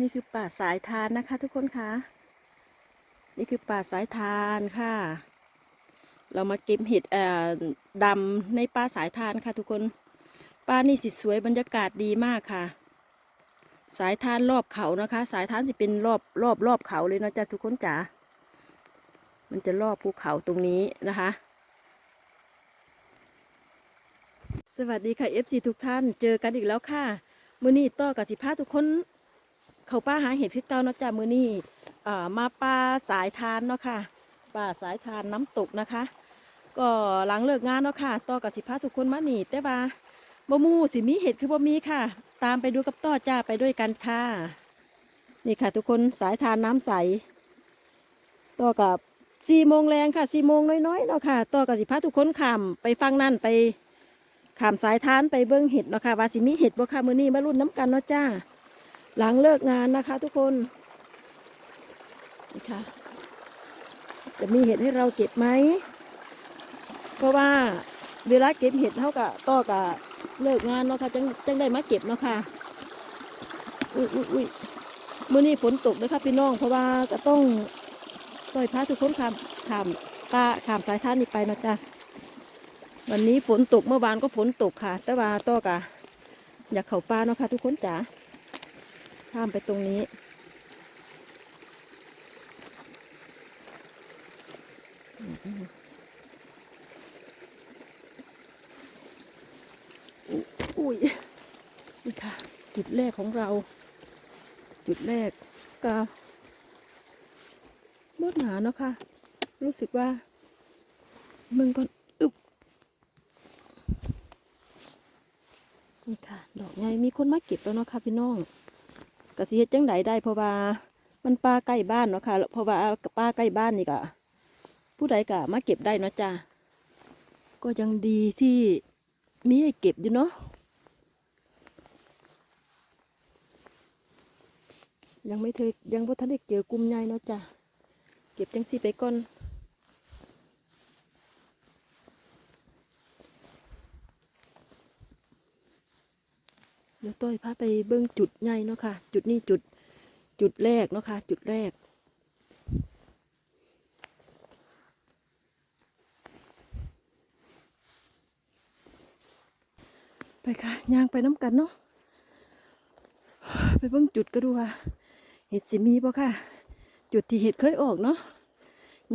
นี่คือป่าสายทานนะคะทุกคนคะนี่คือป่าสายทานค่ะ เรามาเก็บเห็ดดำในป่าสายทานค่ะทุกคนป่านี่สิสวยบรรยากาศดีมากค่ะ สายทานรอบเขานะคะ สายทานจะเป็นรอบรอบรอบเขาเลยนะจ๊ะทุกคนจ๋ามันจะรอบภูเขาตรงนี้นะคะ สวัสดีค่ะ FC ทุกท่านเจอกันอีกแล้วค่ะ มื้อนี้ต่อกับสิพาทุกคน เขาป้าหาเห็ดคือเก่าเนาะจ้ะมือนี่มาป่าสายทานเนาะค่ะป่าสายทานน้ำตกนะคะ ก็หลังเลิกงานเนาะค่ะต่อกับสิพาทุกคนมาหนีแต่ว่าบ่มูสิมีเห็ดคือบ่มีค่ะ ตามไปดูกับต่อจ้าไปด้วยกันค่ะ นี่ค่ะทุกคนสายทานน้ำใส ต่อกับสี่โมงแรงค่ะสี่โมงน้อยๆเนาะค่ะต่อกับสิพาทุกคนข้ามไปฟังนั่นไปข้ามสายทานไปเบิ้งเห็ดเนาะค่ะว่าสิมีเห็ดบ่ค่ะมือนี้มารุ่นน้ำกันเนาะจ้า หลังเลิกงานนะคะทุกคนค่ะจะมีเห็ดให้เราเก็บไหม เพราะว่าเวลาเก็บเห็ดเท่ากับต่อกับเลิกงานเนาะค่ะจังจังได้มาเก็บเนาะค่ะอุ้ยอุ้ยอุ้ยมื่อนี้ฝนตกนะคะพี่น้อง เพราะว่าก็ต้องต่อยพาทุกคนขามขามป้าขามสายท่านนี่ไปนะจ๊ะวันนี้ฝนตกเมื่อวานก็ฝนตกค่ะ แต่ว่าต่อกะอยากเข้าป่าเนาะค่ะทุกคนจ๋า ข้ามไปตรงนี้ อุ้ย นี่ค่ะ จุดแรกของเรา จุดแรกก็บดหนาเนาะค่ะ รู้สึกว่า มึงก่อนอึบนี่ค่ะ ดอกใหญ่มีคนมาเก็บแล้วเนาะค่ะพี่น้อง กสิเฮ็ดจังไดได้เพราะว่ามันป่าใกล้บ้านเนาะค่ะเพราะว่าป่าใกล้บ้านนี่ก็ผู้ใดก็มาเก็บได้เนาะจ้าก็ยังดีที่มีให้เก็บอยู่เนาะยังไม่เธอยังบ่ทันได้เจอกลุ่มใหญ่เนาะจ้าเก็บจังสิไปก่อน ดี๋ยวต้อยพาไปเบิ่งจุดใหญ่เนาะค่ะ จุดนี้จุดจุดแรกเนาะค่ะ จุดแรก ไปค่ะย่างไปน้ำกันเนาะไปเบิ่งจุดก็ดูว่าเห็ดสิมีบ่ค่ะ จุดที่เห็ดเคยออกเนาะ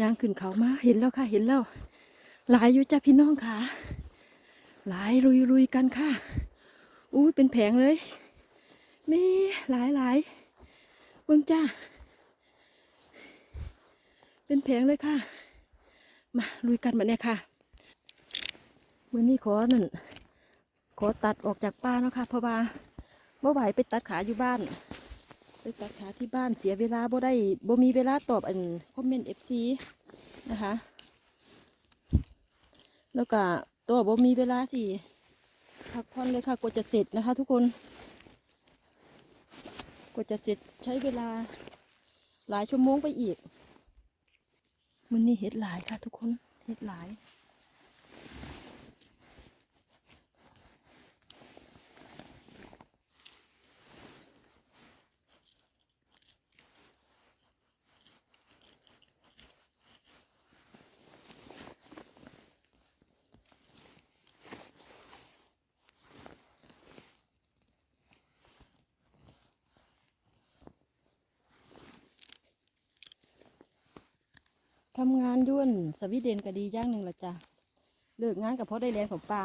ย่างขึ้นเขามาเห็นแล้วค่ะ เห็นแล้ว หลายอยู่จ้าพี่น้องค่ะ หลายลุยลุยๆกันค่ะ อู้เป็นแผงเลยมีหลายหลายเบิ่งจ้า เป็นแผงเลยค่ะ มาลุยกันมาเนี่ยค่ะมื่อนี้ขอนั่นขอตัดออกจากป่าเนาะค่ะเพราะว่าบ่ไหวไปตัดขาอยู่บ้าน ไปตัดขาที่บ้านเสียเวลาบ่ได้บ่มีเวลาตอบอันคอมเมนต์เอฟซีนะคะ แล้วก็ตัวบ่มีเวลาที่ พักผ่อนเลยค่ะกว่าจะเสร็จนะคะ ทุกคนกว่าจะเสร็จใช้เวลาหลายชั่วโมงไปอีกมันนี่เห็ดหลายค่ะ ทุกคนเห็ดหลาย ทำงานยุ่นสวีเดนก็ดีอย่างหนึ่งละจ้ะเลิกงานกับเพราะได้แรงของปลา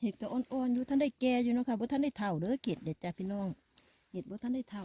เห็ดก็อ่อนๆอยู่ท่านได้แก่อยู่เนาะค่ะบ่ท่านได้เท่าเด้อเกดเด็ดจ้าพี่น้อง เห็ดบ่ท่านได้เท่า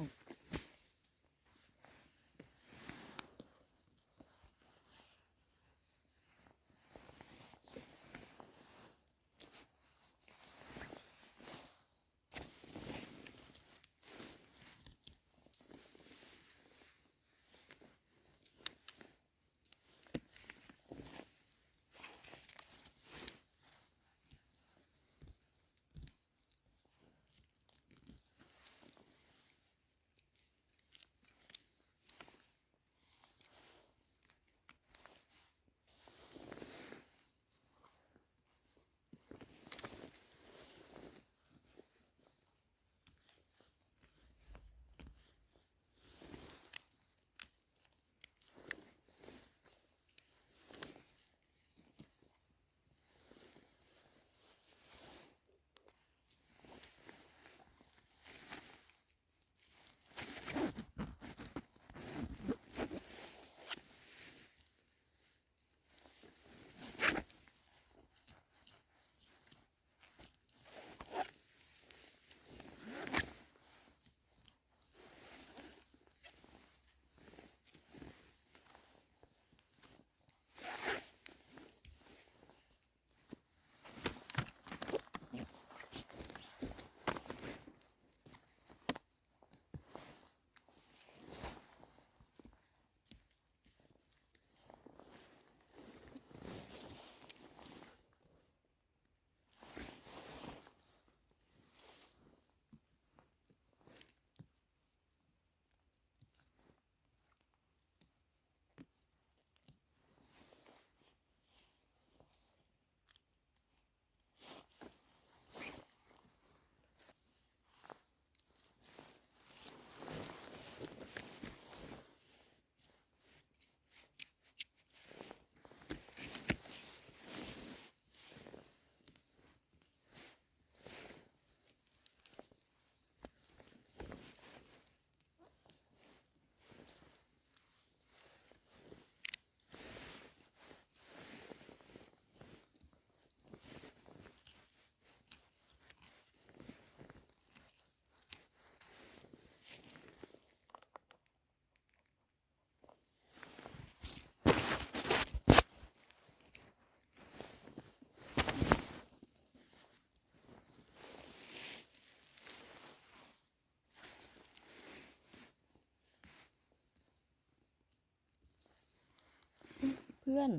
พื่อน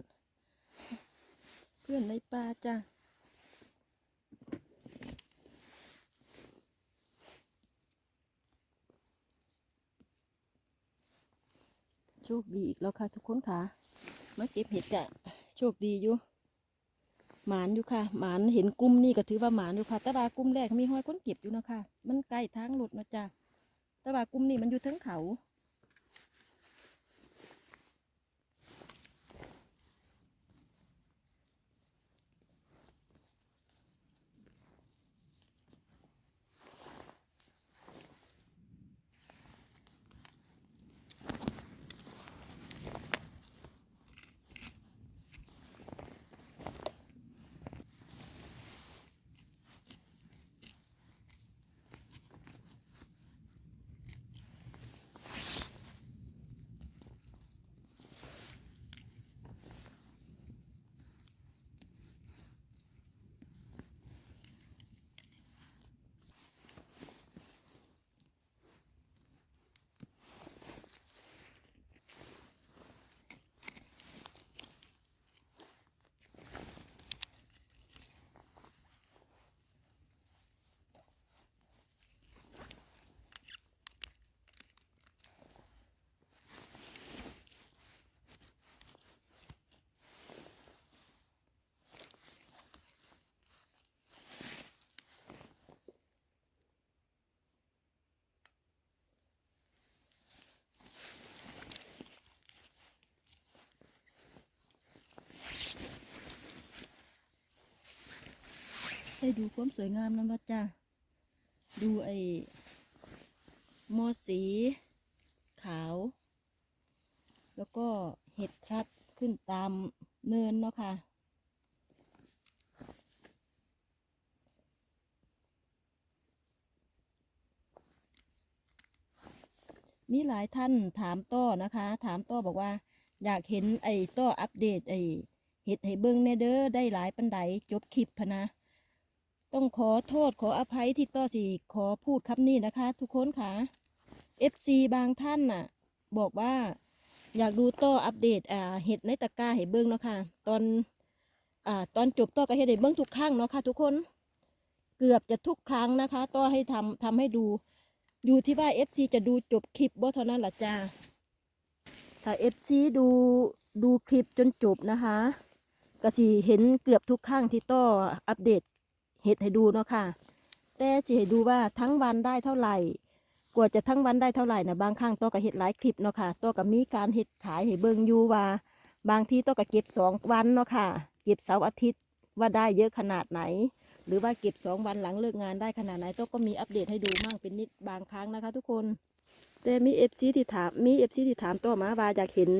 เพื่อนในป่าจ้าโชคดีอีกแล้วค่ะทุกคนค่ะมาเก็บเห็ดกะโชคดีอยู่หมานอยู่ค่ะหมานเห็นกลุ่มนี่ก็ถือว่าหมานอยู่ค่ะต่ว่ากลุ่มแรกมีห้อยคนเก็บอยู่นะคะมันใกล้ทางรถเนะจ้าต่ว่ากลุ่มนี้มันอยู่ทั้งเขา ให้ดูความสวยงามนั่นบ่จ้าดูไอ้มอสีขาว แล้วก็เห็ดครัดขึ้นตามเนินเนาะค่ะ มีหลายท่านถามต้อนะคะ ถามต้อบอกว่า อยากเห็นไอ้ต้ออัปเดตไอ้เห็ดให้เบิ้งเนเดอร์ได้หลายปันไดจบคลิปพนะ ต้องขอโทษขออภัยที่ต่อสิขอพูดคำนี้นะคะ ทุกคนค่ะ FC บางท่านน่ะ บอกว่า อยากดูต่ออัปเดตอ่าเห็ดในตะกร้าให้เบิ่งเนาะค่ะ ตอนอ่าตอนจบต่อก็เฮ็ดให้เบิ่งทุกครั้งเนาะค่ะทุกคนเกือบจะทุกครั้งนะคะ ต่อให้ทำทำให้ดูอยู่ที่ว่า FC จะดูจบคลิปบ่เท่านั้นละจ้าถ้า FC ดูดูคลิปจนจบนะคะก็สิเห็นเกือบทุกครั้งที่ต่ออัปเดต เห็ดให้ดูเนาะค่ะ แต่สิให้ดูว่าทั้งวันได้เท่าไหร่กว่าจะทั้งวันได้เท่าไหร่นะบางครั้งต่อกับเห็ดหลายคลิปเนาะค่ะต่อกับมีการเห็ดขายให้เบิ่งอยู่ว่า บางทีต่อกับเก็บสองวันเนาะค่ะ เก็บเสาร์อาทิตย์ว่าได้เยอะขนาดไหน หรือว่าเก็บสองวันหลังเลิกงานได้ขนาดไหนต่อก็มีอัปเดตให้ดูมั่งเป็นนิดบางครั้งนะคะ ทุกคนแต่มีเอฟซีที่ถามมีเอฟซีที่ถามต่อมาว่าอยากเห็น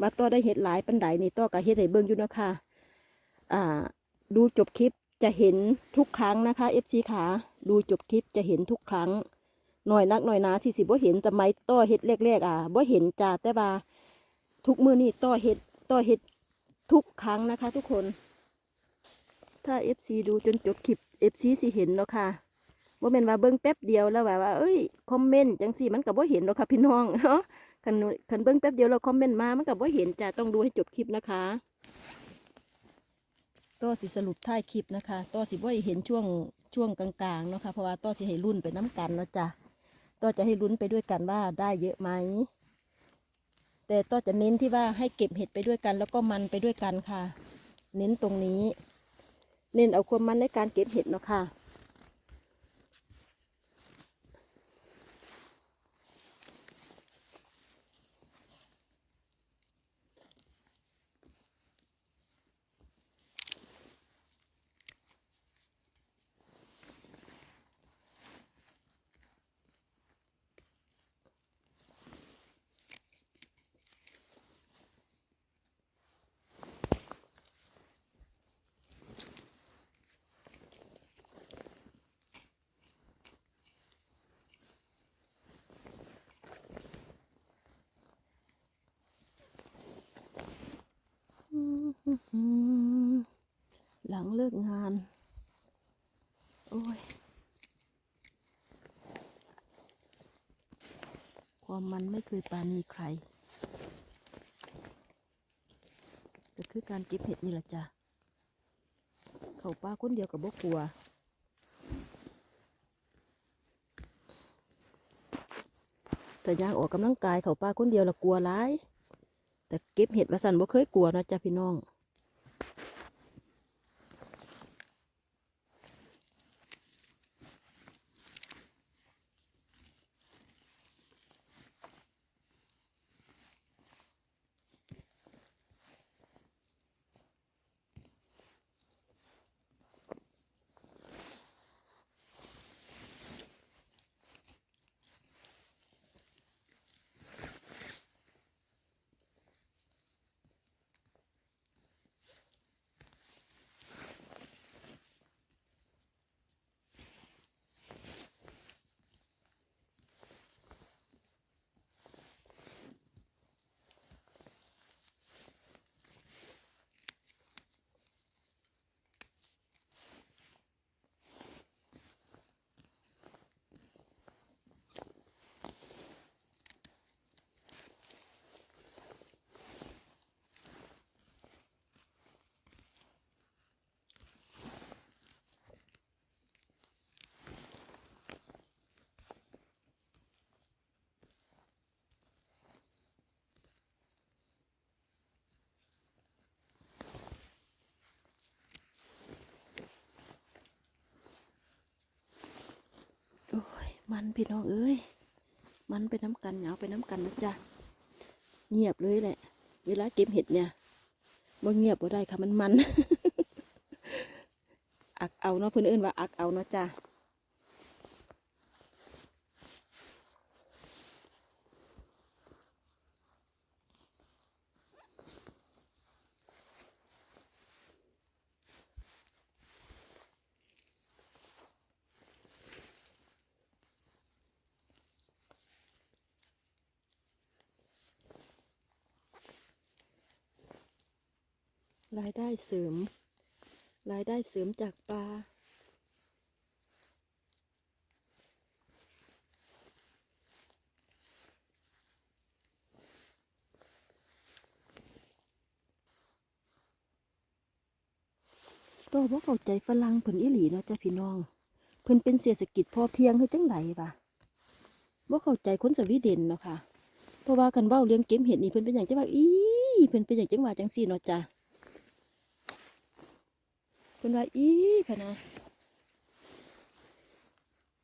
ว่าต่อได้เห็ดหลายปันไดนี่ต่อกับเห็ดให้เบิ่งอยู่เนาะค่ะอ่าดูจบคลิป จะเห็นทุกครั้งนะคะเอฟซีขาดูจบคลิปจะเห็นทุกครั้งหน่อยนักหน่อยนาที่สิบ่เห็นแต่ไม่ต่อเห็ดแรกๆอะบ่เห็นจ้าแต่ว่าทุกมือนี่ต่อเห็ดต่อเห็ดทุกครั้งนะคะ ทุกคน ถ้าเอฟซีดูจนจบคลิปเอฟซีสิเห็นเนาะค่ะว่าเป็นว่าเบิ้งแป๊บเดียวแล้วแบบว่าเอ้ยคอมเมนต์จังสี่มันกับว่าเห็นเนาะค่ะพี่น้องเนาะคันคันเบิ้งแป๊บเดียวเราคอมเมนต์มามันกับว่าเห็นจ้าต้องดูให้จบคลิปนะคะ ต่อสิสรุปท้ายคลิปนะคะต่อสิบ่าเห็นช่วงช่วงกลางๆเนาะค่ะเพราะว่าต่อสิให้รุ่นไปน้ำกันเนาะจ้ะต้อจะให้ลุ้นไปด้วยกันว่าได้เยอะไหมแต่ต้อจะเน้นที่ว่าให้เก็บเห็ดไปด้วยกัน แล้วก็มันไปด้วยกันค่ะ เน้นตรงนี้ เน้นเอาความมันในการเก็บเห็ดเนาะค่ะ หลังเลิกงาน โอ้ย มันไม่เคยปาณีใครแต่คือการเก็บเห็ดนี่แหละจ้ะเขาป้าคนเดียวกับบ่กลัวแต่ย่างออกกำลังกายเขาป้าคนเดียวละกลัวร้าย แต่เก็บเห็ดว่าสันบ่เคยกลัวนะจ๊ะพี่น้อง โอ้ย มันพี่น้องเอ้ย มันไปน้ำกันเหงาไปน้ำกันนะจ๊ะ เงียบเลยแหละ เวลาเก็บเห็ดเนี่ยบ่เงียบบ่ได้ค่ะมันมัน อักเอาเนาะเพื่อนเอิ้นว่าอักเอาเนาะจ้ะ เสริม รายได้เสริมจากปลาโตบ่เข้าใจฝรั่งเพิ่นอีหลีเนาะจ้ะพี่น้อง เพิ่นเป็นเศรษฐกิจพอเพียงคือจังไดปะบ่เข้าใจคนสวีเดนเนาะค่ะเพราะว่ากันเว้าเลี้ยงเก็บเห็ดนี่เพิ่นเป็นอย่างจังว่าอีเพิ่นเป็นอย่างจังว่าจังซี่เนาะจ้ะ พิ่นว่าอีพะนะ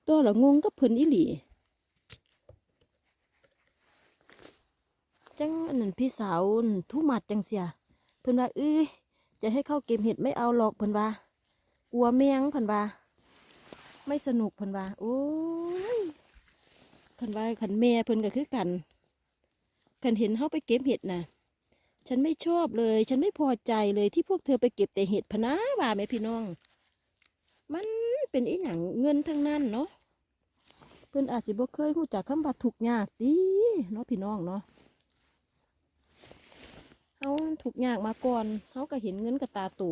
ตัวละงงกับเพิ่นอีหลีจังอันนั้นพี่สาวทุมัดจังเสียเพิ่นว่าเอ้ยจะให้เข้าเก็บเห็ดไม่เอาหรอกเพิ่นว่ากลัวแมงเพิ่นว่าไม่สนุกเพิ่นว่าโอ้ยคันว่าคันแม่เพิ่นก็คือกันกันเห็นเขาไปเก็บเห็ดนะ ฉันไม่ชอบเลย ฉันไม่พอใจเลยที่พวกเธอไปเก็บแต่เห็ดพนะว่าไหมพี่น้อง มันเป็นอีหยังเงินทั้งนั้นเนาะเพิ่อนอาจสิบ่เคยรู้จักคำว่าทุกยากติเนาะพี่น้องเนาะเฮาทุกยากมาก่อนเฮาก็เห็นเงินกับตาตู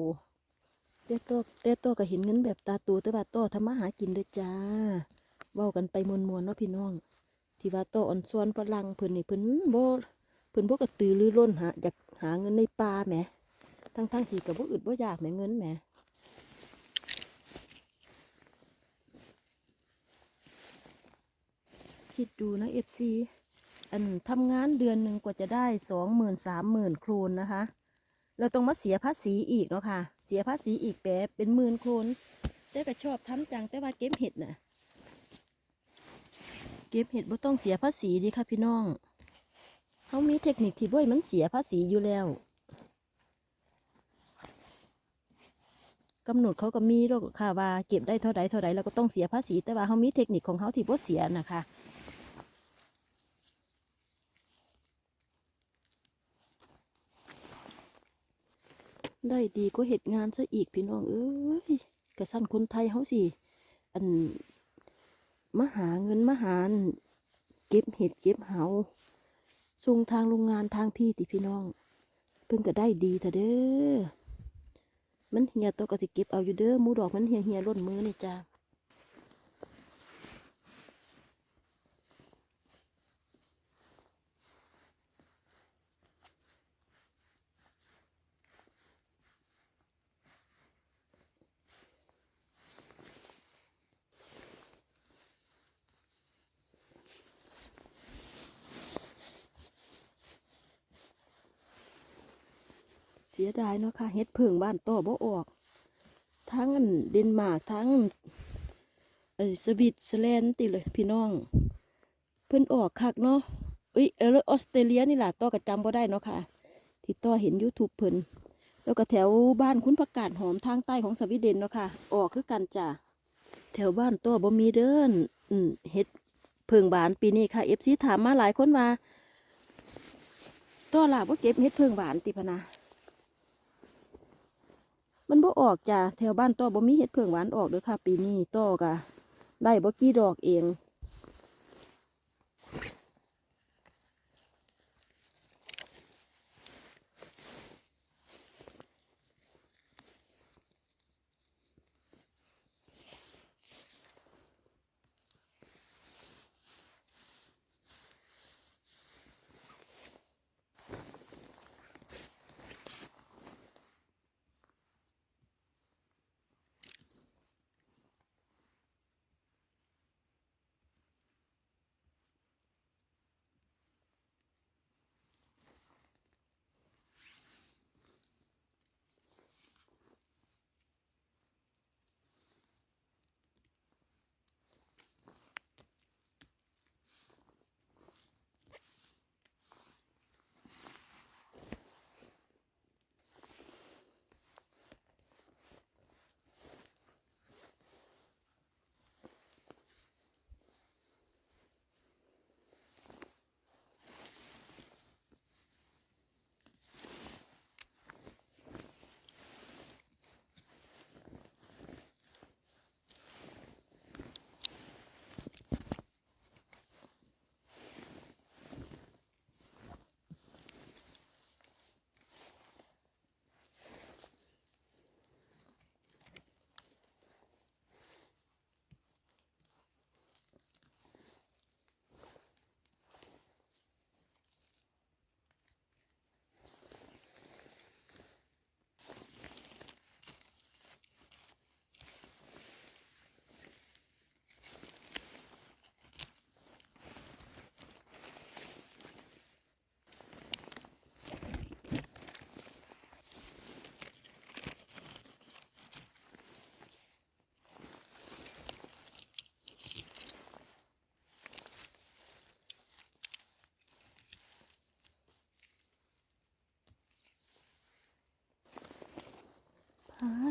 แต่ตัวแต่ตัวก็เห็นเงินแบบตาตูแต่ว่าตัวทำมาหากินเด้อจ้าเว้ากันไปมวนๆเนาะพี่น้อง ที่ว่าโตอ่อนส่วนฝรั่งเพิ่อนนี่เพิ่อนโบ พิ่นบ่กระตือรือร้นหาอยากหาเงินในป่าแหมทั้งๆที่ก็บ่อึดบ่อยากแหมเงินแหมคิดดูนะ FC อันทำงานเดือนหนึ่งกว่าจะได้สองหมื่นสามหมื่นโครนนะคะ เราต้องมาเสียภาษีอีกเนาะค่ะ เสียภาษีอีกแปะเป็นหมื่นโครนแต่ก็ชอบทำจังแต่ว่าเก็บเห็ดน่ะ เก็บเห็ดบ่ต้องเสียภาษีดีค่ะพี่น้อง เขามีเทคนิคที่บ่อยมันเสียภาษีอยู่แล้วกำหนดเขาก็มีหรอกค่ะว่าเก็บได้เท่าใดเท่าใดเราก็ต้องเสียภาษี แต่ว่าเขามีเทคนิคของเขาที่บ่เสียนะคะได้ดีก็เห็ดงานซะอีกพี่น้องเอ้ยกระสั้นคนไทยเขาสิอันมหาเงินมหาเก็บเห็ดเก็บเหา ส่งทางโรงงานทางพี่ติพี่น้อง เพิ่งก็ได้ดีเถอะเด้อ มันเหี่ยตัวก็สิเก็บเอาอยู่เด้อ มูดอกมันเหี่ยเหี่ยล้นมือนี่จ้า ยดายเนาะค่ะเฮ็ดเพิ่งบ้านต่อบ่ออก ทั้งเดนมาร์กทั้งเออสวิตเซอร์แลนด์ติเลยพี่น้อง เพิ่นออกคักเนาะเอ้ยเออออสเตรเลียนี่ล่ะต่อก็จำบ่ได้เนาะค่ะ ที่ต่อเห็น YouTube เพิ่นแล้วก็แถวบ้านคุณประกาศหอมทางใต้ของสวีเดนเนาะค่ะ ออกคือกันจ้ะแถวบ้านต่อบ่มีเด้อนอืมเฮ็ดเพิ่งบานปีนี้ค่ะ FC ถามมาหลายคนว่าต่อล่ะบ่เก็บเฮ็ดเพิ่งบานติพนะ มันบ่ออกจ้ะแถวบ้านต่อบ่มีเห็ดเผิงหวานออกเด้อค่ะ ปีนี้ต่อกะได้บ่กี่ดอกเอง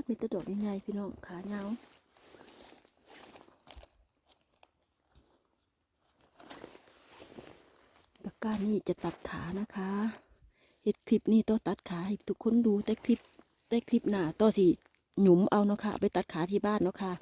มีตะดอกใหญ่ๆพี่น้องขาเงาตะก้านี่จะตัดขานะคะเห็ดคลิปนี่ต้องตัดขาให้ทุกคนดูแต่คลิปแต่คลิปหน้าต่อสิหยุมเอาเนาะค่ะไปตัดขาที่บ้านเนาะค่ะ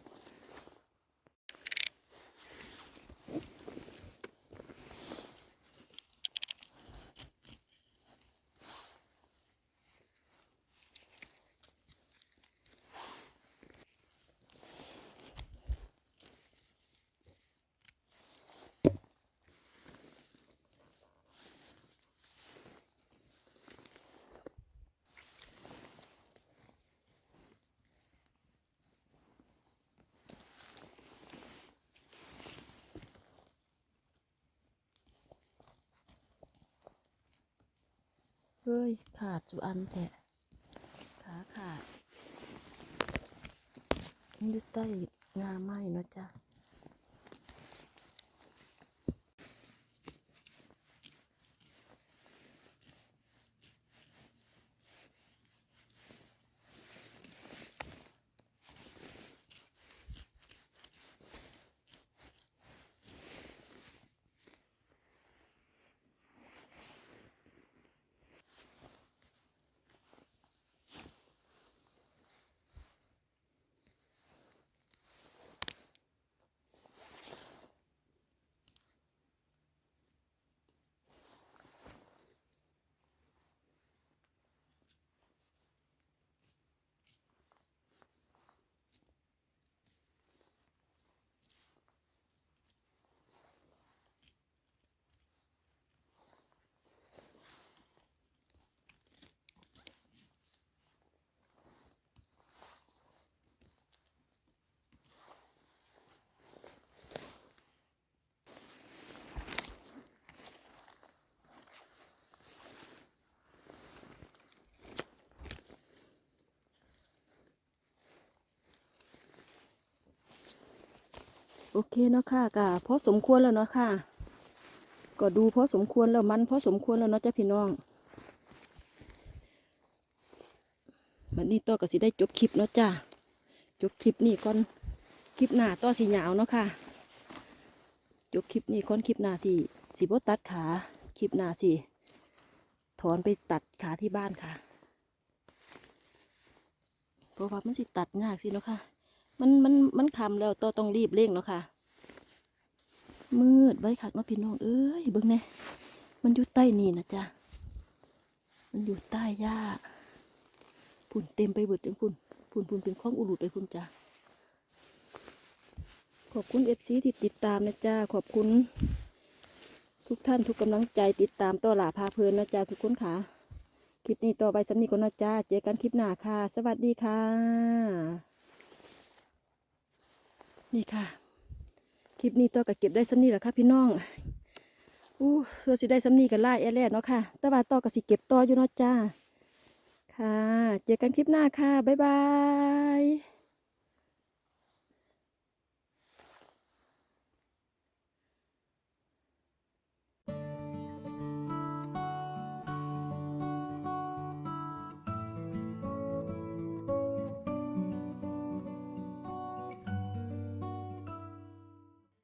เฮ้ย ขาดจุอันแทะขาขาดนี่ยใต้งาไม้เนาะจ๊ะ โอเคเนาะค่ะก็พอสมควรแล้วเนาะค่ะ ก็ดูพอสมควรแล้วมันพอสมควรแล้วเนาะจ้ะพี่น้องมันนี้ต่อก็สิได้จบคลิปเนาะจ้ะจบคลิปนี้ก่อนคลิปหน้าต่อสีหยาวเนาะค่ะจบคลิปนี้ก่อนคลิปหน้าสิสิบตัดขาคลิปหน้าสิถอนไปตัดขาที่บ้านค่ะเพราะว่ามันสิตัดยากสิเนาะค่ะ มันมันมันคำแล้วต่อต้องรีบเร่งเนาะค่ะ มืดไว้คักเนาะพี่น้องเอ้ยเบิ่งแน่มันอยู่ใต้นี่นะจ๊ะมันอยู่ใต้หญ้าพุ่นเต็มไปเบิดเลยพุ่นพุ่นพุ่นเป็นข้องอุลุดไปพุ่นจ้ะขอบคุณเอฟซีที่ติดตามนะจ๊ะขอบคุณทุกท่านทุกกำลังใจติดตามต่อหลาพาเพลินนะจ๊ะทุกคนค่ะ คลิปนี้ต่อไปสำนีก่อนนะจ๊ะเจอกันคลิปหน้าค่ะ สวัสดีค่ะ นี่ค่ะ คลิปนี้ตัวก็เก็บได้ซ้ำนี่แหละค่ะพี่น้องอู้ตัวสิได้ซ้ำนี่กันไล่แอแลดเนาะค่ะตะวันต่อก็สิเก็บต่ออยู่เนาะจ้า ค่ะ เจอกันคลิปหน้าค่ะ บ๊ายบาย